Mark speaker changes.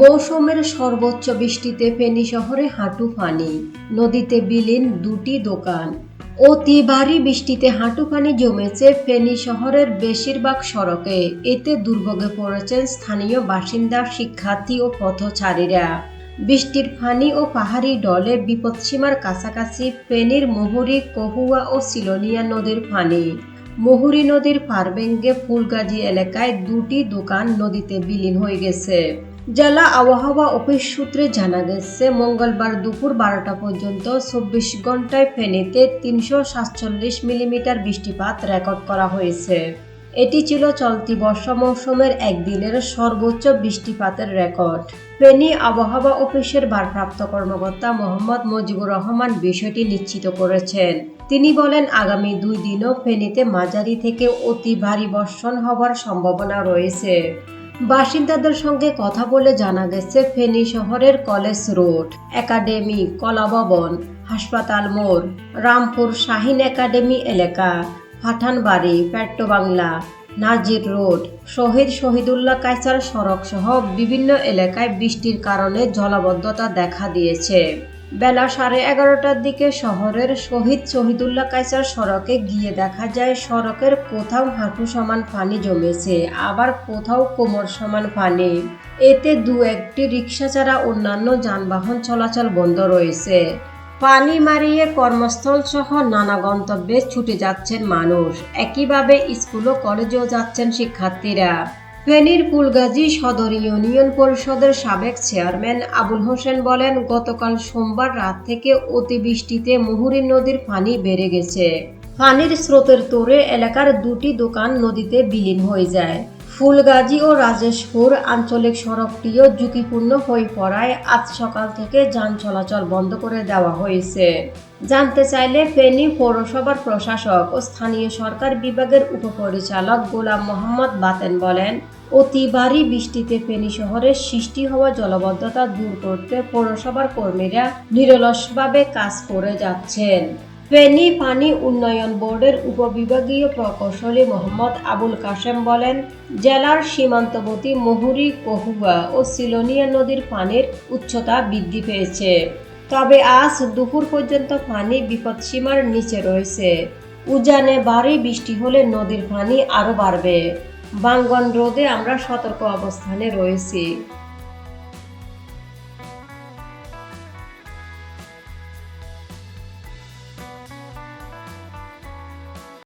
Speaker 1: মৌসুমের সর্বোচ্চ বৃষ্টিতে ফেনী শহরে হাঁটু পানি নদীতে বিলীন দুটি দোকান। অতি ভারী বৃষ্টিতে হাঁটু পানি জমেছে ফেনী শহরের বেশিরভাগ সড়কে। এতে দুর্ভোগে পড়েছেন স্থানীয় বাসিন্দা, শিক্ষার্থী ও পথচারীরা। বৃষ্টির পানি ও পাহাড়ি ডলে বিপদসীমার কাছাকাছি ফেনীর মুহুরী, কহুয়া ও সিলোনিয়া নদীর পানি মুহুরী নদীর পারবেঙ্গে ফুলগাজী এলাকায় দুটি দোকান নদীতে বিলীন হয়ে গেছে। জেলা আবহাওয়া অফিস সূত্রে জানা গেছে, মঙ্গলবার দুপুর বারোটা পর্যন্ত চব্বিশ ঘন্টায় ফেনীতে তিনশো সাতচল্লিশ মিলিমিটার বৃষ্টিপাত রেকর্ড করা হয়েছে। এটি ছিল চলতি বর্ষা মৌসুমের একদিনের সর্বোচ্চ বৃষ্টিপাতের রেকর্ড। ফেনী আবহাওয়া অফিসের ভারপ্রাপ্ত কর্মকর্তা মোহাম্মদ মুজিবুর রহমান বিষয়টি নিশ্চিত করেছেন। তিনি বলেন, আগামী দুই দিনও ফেনীতে মাঝারি থেকে অতি ভারী বর্ষণ হবার সম্ভাবনা রয়েছে। বাসিন্দাদের সঙ্গে কথা বলে জানা গেছে, ফেনী শহরের কলেজ রোড, একাডেমি কলাভবন হাসপাতাল মোড়, রামপুর শাহিন একাডেমি এলাকা, পাঠানবাড়ি পেট্টোবাংলা নাজির রোড, শহীদ শহীদুল্লাহ কায়সার সড়ক সহ বিভিন্ন এলাকায় বৃষ্টির কারণে জলাবদ্ধতা দেখা দিয়েছে। বেলা সাড়ে এগারোটার দিকে শহরের শহীদ শহীদুল্লাহ কায়সার সড়কে গিয়ে দেখা যায় সড়কের কোথাও হাঁটু সমান পানি জমেছে, আবার কোথাও কোমর সমান পানি। এতে দু একটি রিক্সা ছাড়া অন্যান্য যানবাহন চলাচল বন্ধ রয়েছে। পানি মারিয়ে কর্মস্থল সহ নানা গন্তব্যে ছুটে যাচ্ছেন মানুষ। একইভাবে স্কুল ও কলেজেও যাচ্ছেন শিক্ষার্থীরা। ফেনীর ফুলগাজী সদর ইউনিয়ন পরিষদের সাবেক চেয়ারম্যান আবুল হোসেন বলেন, গতকাল সোমবার রাত থেকে অতিবৃষ্টিতে মুহুরী নদীর পানি বেড়ে গেছে। পানির স্রোতের তোরে এলাকার দুটি দোকান নদীতে বিলীন হয়ে যায়। ফুলগাজী ও রাজেশপুর আঞ্চলিক সড়কটিও ঝুঁকিপূর্ণ হয়ে পড়ায় আজ সকাল থেকে যান চলাচল বন্ধ করে দেওয়া হয়েছে। জানতে চাইলে ফেনী পৌরসভার প্রশাসক ও স্থানীয় সরকার বিভাগের উপপরিচালক গোলাম মোহাম্মদ বাতেন বলেন অতি ভারী বৃষ্টিতে ফেনী শহরে সৃষ্টি হওয়া জলবদ্ধতা দূর করতে পৌরসভার কর্মীরা নিরলসভাবে কাজ করে যাচ্ছেন। ফেনী পানি উন্নয়ন বোর্ডের উপবিভাগীয় প্রকৌশলী মোহাম্মদ আবুল কাশেম বলেন, জেলার সীমান্তবর্তী মহুরি, কহুয়া ও সিলোনিয়া নদীর পানির উচ্চতা বৃদ্ধি পেয়েছে। তবে আজ দুপুর পর্যন্ত পানি বিপদসীমার নিচে রয়েছে। উজানে ভারী বৃষ্টি হলে নদীর পানি আরও বাড়বে। বাঙ্গন রোদে আমরা সতর্ক অবস্থানে রয়েছি।